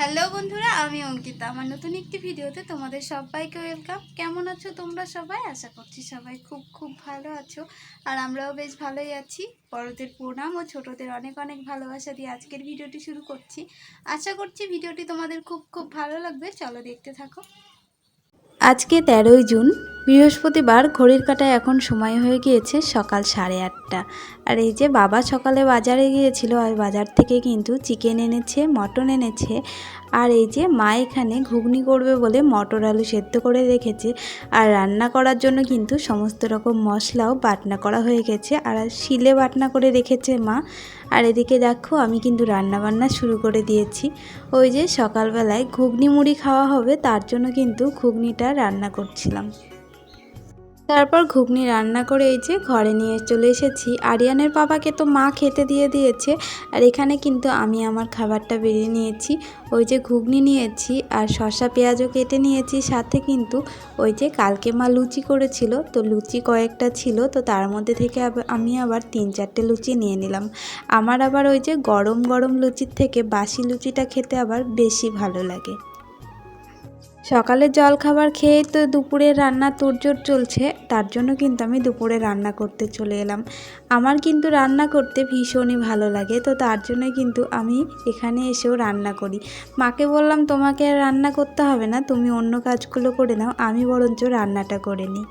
Hello বন্ধুরা, আমি অঙ্কিতা। আমার নতুন একটি ভিডিওতে তোমাদের সবাইকে ওয়েলকাম। কেমন আছো তোমরা সবাই? আশা করছি সবাই খুব খুব ভালো আছো, আর আমরাও বেশ ভালোই আছি। বড়দের প্রণাম ও ছোটদের অনেক অনেক ভালোবাসা দিয়ে আজকের ভিডিওটি শুরু করছি। আশা করছি ভিডিওটি তোমাদের খুব খুব ভালো লাগবে। চলো দেখতে থাকো। আজকে তেরোই জুন, বৃহস্পতিবার ঘড়ির কাটায় এখন সময় হয়ে গিয়েছে সকাল সাড়ে আটটা। আর এই যে বাবা সকালে বাজারে গিয়েছিল, আর বাজার থেকে কিন্তু চিকেন এনেছে, মটন এনেছে, আর এই যে মা এখানে ঘুগনি করবে বলে মটর আলু সেদ্ধ করে রেখেছে, আর রান্না করার জন্য কিন্তু সমস্ত রকম মশলাও বাটনা করা হয়ে গেছে, আর শিলে বাটনা করে রেখেছে মা। আর এদিকে দেখো, আমি কিন্তু রান্না বান্না শুরু করে দিয়েছি। ওই যে সকালবেলায় ঘুগনি মুড়ি খাওয়া হবে, তার জন্য কিন্তু ঘুগনিটা রান্না করছিলাম। তারপর ঘুগনি রান্না করে এই যে ঘরে নিয়ে চলে এসেছি। আরিয়ানের বাবাকে তো মা খেতে দিয়ে দিয়েছে আর এখানে কিন্তু আমি আমার খাবারটা বেরিয়ে নিয়েছি। ওই যে ঘুগনি নিয়েছি আর শসা পেঁয়াজও কেটে নিয়েছি। সাথে কিন্তু ওই যে কালকে মা লুচি করেছিল। তো লুচি কয়েকটা ছিল। তো তার মধ্যে থেকে আমি আবার তিন চারটে লুচি নিয়ে নিলাম। আমার আবার ওই যে গরম গরম লুচির থেকে বাসি লুচিটা খেতে আবার বেশি ভালো লাগে। সকালে জল খাবার খেয়ে তো দুপুরে রান্না তোড়জোড় চলছে, তার জন্য কিন্তু আমি দুপুরে রান্না করতে চলে এলাম। আমার কিন্তু রান্না করতে ভীষণই ভালো লাগে, তো তার জন্য কিন্তু আমি এখানে এসেও রান্না করি। মাকে বললাম, তোমাকে রান্না করতে হবে না, তুমি অন্য কাজগুলো করে নাও, আমি বরঞ্চ রান্নাটা করে নিই।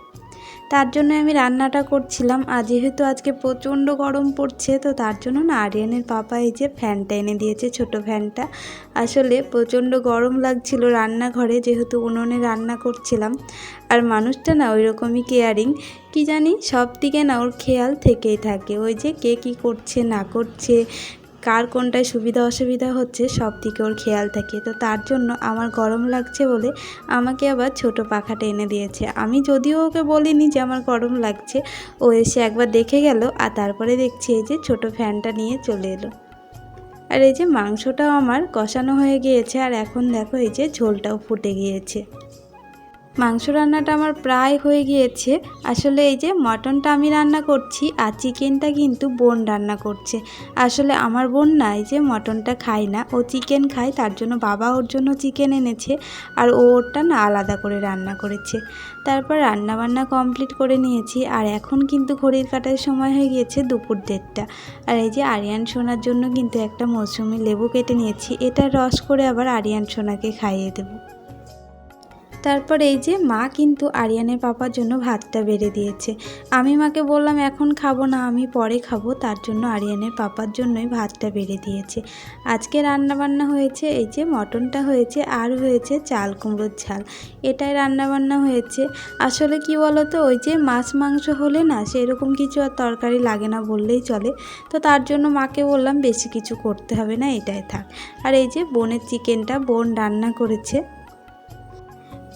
তার জন্য আমি রান্নাটা করছিলাম। আর যেহেতু আজকে প্রচণ্ড গরম পড়ছে, তো তার জন্য না আরিয়ানের পাপা এই যে ফ্যানটা এনে দিয়েছে, ছোট ফ্যানটা। আসলে প্রচণ্ড গরম লাগছিল রান্নাঘরে, যেহেতু উনুনে রান্না করছিলাম। আর মানুষটা না ওই রকমই কেয়ারিং কি জানি, সব দিকে না ওর খেয়াল থেকেই থাকে। ওই যে কে কী করছে, না করছে কার কোনটায় সুবিধা অসুবিধা হচ্ছে, সব দিকে ওর খেয়াল থাকে। তো তার জন্য আমার গরম লাগছে বলে আমাকে আবার ছোট পাখাটা এনে দিয়েছে। আমি যদিও ওকে বলিনি যে আমার গরম লাগছে, ও এসে একবার দেখে গেল আর তারপরে দেখছি এই যে ছোট ফ্যানটা নিয়ে চলে এলো। আর এই যে মাংসটাও আমার কষানো হয়ে গিয়েছে আর এখন দেখো এই যে ঝোলটাও ফুটে গিয়েছে। মাংস রান্নাটা আমার প্রায় হয়ে গিয়েছে। আসলে এই যে মটনটা আমি রান্না করছি আর চিকেনটা কিন্তু বোন রান্না করছে। আসলে আমার বোন না এই যে মটনটা খায় না। ও চিকেন খায়, তার জন্য বাবা ওর জন্য চিকেন এনেছে আর ও ওরটা না আলাদা করে রান্না করেছে। তারপর রান্না বান্না কমপ্লিট করে নিয়েছি আর এখন কিন্তু ঘড়ির কাটার সময় হয়ে গিয়েছে দুপুর দেড়টা। আর এই যে আরিয়ান সোনার জন্য কিন্তু একটা মৌসুমি লেবু কেটে নিয়েছি। এটা রস করে আবার আরিয়ান সোনাকে খাইয়ে দেবো। তারপর এই যে মা কিন্তু আরিয়ানের পাপার জন্য ভাতটা বেড়ে দিয়েছে। আমি মাকে বললাম, এখন খাব না, আমি পরে খাব। তার জন্য আরিয়ানের পাপার জন্যই ভাতটা বেড়ে দিয়েছে। আজকে রান্নাবান্না হয়েছে এই যে মটনটা হয়েছে আর হয়েছে চাল কুমড়োর ঝাল। এটাই রান্নাবান্না হয়েছে। আসলে কি বলো তো ওই যে মাছ মাংস হলে না সেরকম কিছু আর তরকারি লাগে না বললেই চলে। তো তার জন্য মাকে বললাম, বেশি কিছু করতে হবে না, এটাই থাক। আর এই যে বোনের চিকেনটা বোন রান্না করেছে।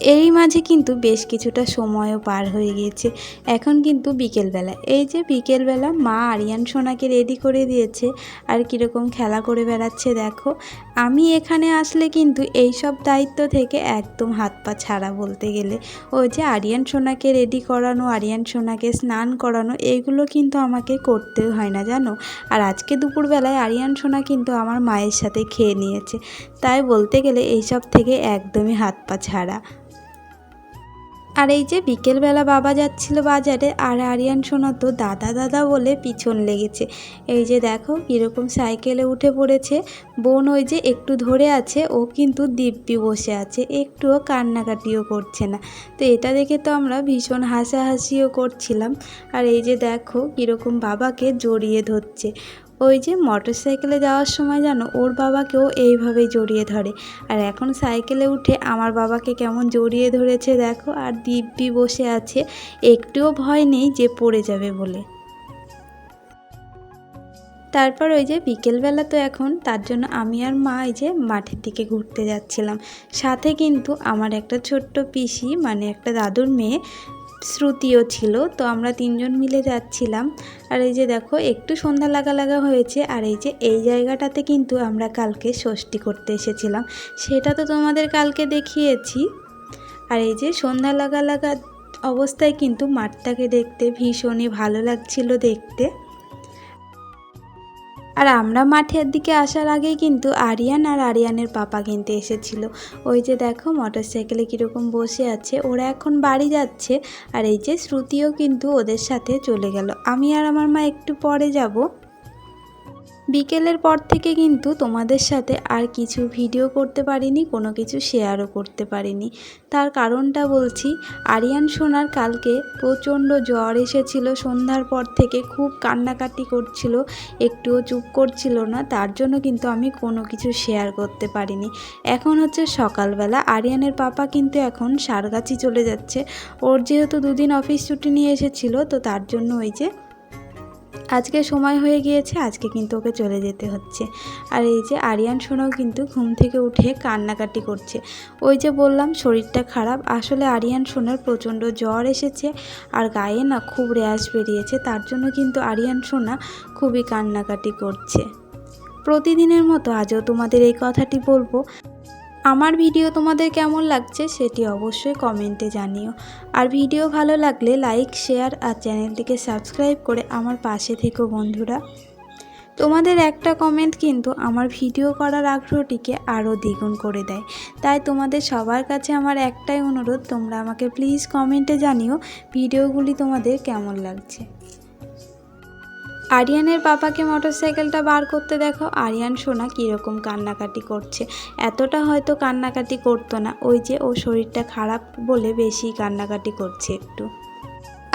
এই মাঝে কিন্তু বেশ কিছুটা সময়ও পার হয়ে গিয়েছে। এখন কিন্তু বিকেলবেলা। এই যে বিকেলবেলা মা আরিয়ান সোনাকে রেডি করে দিয়েছে, আর কীরকম খেলা করে বেড়াচ্ছে দেখো। আমি এখানে আসলে কিন্তু এই সব দায়িত্ব থেকে একদম হাত পা ছাড়া বলতে গেলে। ওই যে আরিয়ান সোনাকে রেডি করানো, আরিয়ান সোনাকে স্নান করানো এইগুলো কিন্তু আমাকে করতে হয় না, জানো? আর আজকে দুপুরবেলায় আরিয়ান সোনা কিন্তু আমার মায়ের সাথে খেয়ে নিয়েছে। তাই বলতে গেলে এইসব থেকে একদমই হাত পা ছাড়া। আর এই যে বিকেলবেলা বাবা যাচ্ছিল বাজারে, আর আরিয়ান সোনা তো, দাদা দাদা বলে পিছন লেগেছে। এই যে দেখো, কীরকম সাইকেলে উঠে পড়েছে। বোন ওই যে একটু ধরে আছে, ও কিন্তু দিব্যি বসে আছে, একটুও কান্নাকাটিও করছে না। তো এটা দেখে তো আমরা ভীষণ হাসাহাসিও করছিলাম। আর এই যে দেখো, কীরকম বাবাকে জড়িয়ে ধরছে। ওই যে মোটর সাইকেলে যাওয়ার সময় যেন ওর বাবাকেও এইভাবেই জড়িয়ে ধরে। আর এখন সাইকেলে উঠে আমার বাবাকে কেমন জড়িয়ে ধরেছে দেখো, আর দিব্যি বসে আছে, একটুও ভয় নেই যে পড়ে যাবে বলে। তারপর ওই যে বিকেলবেলা তো এখন, তার জন্য আমি আর মা এই যে মাঠের দিকে ঘুরতে যাচ্ছিলাম। সাথে কিন্তু আমার একটা ছোট্ট পিসি মানে একটা দাদুর মেয়ে শ্রুতিও ছিল, তো আমরা তিনজন মিলে যাচ্ছিলাম। আর এই যে দেখো, একটু সন্ধ্যা লাগা লাগা হয়েছে, আর এই যে এই জায়গাটাতে কিন্তু আমরা কালকে ষষ্ঠী করতে এসেছিলাম। সেটা তো তোমাদের কালকে দেখিয়েছি। আর এই যে সন্ধ্যা লাগা লাগা অবস্থায় কিন্তু মাঠটাকে দেখতে ভীষণই ভালো লাগছিল দেখতে। আর আমরা মাঠের দিকে আসার আগেই কিন্তু আরিয়ান আর আরিয়ানের পাপা কিনতে এসেছিল। ওই যে দেখো মোটর সাইকেলে কীরকম বসে আছে, ওরা এখন বাড়ি যাচ্ছে আর এই যে শ্রুতিও কিন্তু ওদের সাথে চলে গেল। আমি আর আমার মা একটু পরে যাব। বিকেলের পর থেকে কিন্তু তোমাদের সাথে আর কিছু ভিডিও করতে পারিনি, কোনো কিছু শেয়ারও করতে পারিনি। তার কারণটা বলছি, আরিয়ান সোনার কালকে প্রচণ্ড জ্বর এসেছিল, সন্ধ্যার পর থেকে খুব কান্নাকাটি করছিল, একটুও চুপ করছিল না, তার জন্য কিন্তু আমি কোনো কিছু শেয়ার করতে পারিনি। এখন হচ্ছে সকালবেলা, আরিয়ানের পাপা কিন্তু এখন সারগাছি চলে যাচ্ছে। ওর যেহেতু দুদিন অফিস ছুটি নিয়ে এসেছিল, তো তার জন্য ওই যে আজকে সময় হয়ে গিয়েছে, আজকে কিন্তু ওকে চলে যেতে হচ্ছে। আর এই যে আরিয়ান সোনাও কিন্তু ঘুম থেকে উঠে কান্নাকাটি করছে। ওই যে বললাম, শরীরটা খারাপ। আসলে আরিয়ান সোনার প্রচণ্ড জ্বর এসেছে আর গায়ে না খুব র্যাশ বেরিয়েছে। তার জন্য কিন্তু আরিয়ান সোনা খুবই কান্নাকাটি করছে। প্রতিদিনের মতো আজও তোমাদের এই কথাটি বলব। আমার ভিডিও তোমাদের কেমন লাগছে সেটি অবশ্যই কমেন্টে জানিও। আর ভিডিও ভালো লাগলে লাইক, শেয়ার আর চ্যানেলটিকে সাবস্ক্রাইব করে আমার পাশে থেকো বন্ধুরা। তোমাদের একটা কমেন্ট কিন্তু আমার ভিডিও করার আগ্রহটিকে আরও দ্বিগুণ করে দেয়। তাই তোমাদের সবার কাছে আমার একটাই অনুরোধ, তোমরা আমাকে প্লিজ কমেন্টে জানিও ভিডিওগুলি তোমাদের কেমন লাগছে। আরিয়ানের পাপাকে মোটরসাইকেলটা বার করতে দেখো। আরিয়ান, সোনা কীরকম কান্নাকাটি করছে। এতটা হয়তো কান্নাকাটি করতো না। ওই যে ও শরীরটা খারাপ বলে বেশি কান্নাকাটি করছে একটু।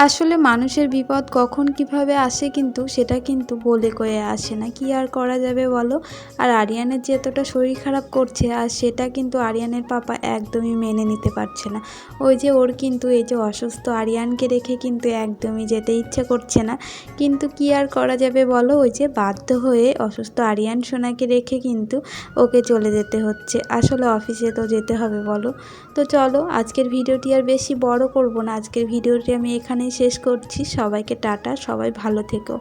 আসলে মানুষের বিপদ কখন কীভাবে আসে কিন্তু সেটা কিন্তু বলে কয়ে আসে না। কি আর করা যাবে বলো? আর আরিয়ানের যে এতটা শরীর খারাপ করছে, আর সেটা কিন্তু আরিয়ানের পাপা একদমই মেনে নিতে পারছে না। ওই যে ওর কিন্তু এই যে অসুস্থ আরিয়ানকে রেখে কিন্তু একদমই যেতে ইচ্ছে করছে না। কিন্তু কি আর করা যাবে বলো? ওই যে বাধ্য হয়ে অসুস্থ আরিয়ান সোনাকে রেখে কিন্তু ওকে চলে যেতে হচ্ছে। আসলে অফিসে তো যেতে হবে বলো। তো চলো, আজকের ভিডিওটি আর বেশি বড় করব না। আজকের ভিডিওটি আমি এখানেই শেষ করছি। সবাইকে টাটা সবাই ভালো থেকো।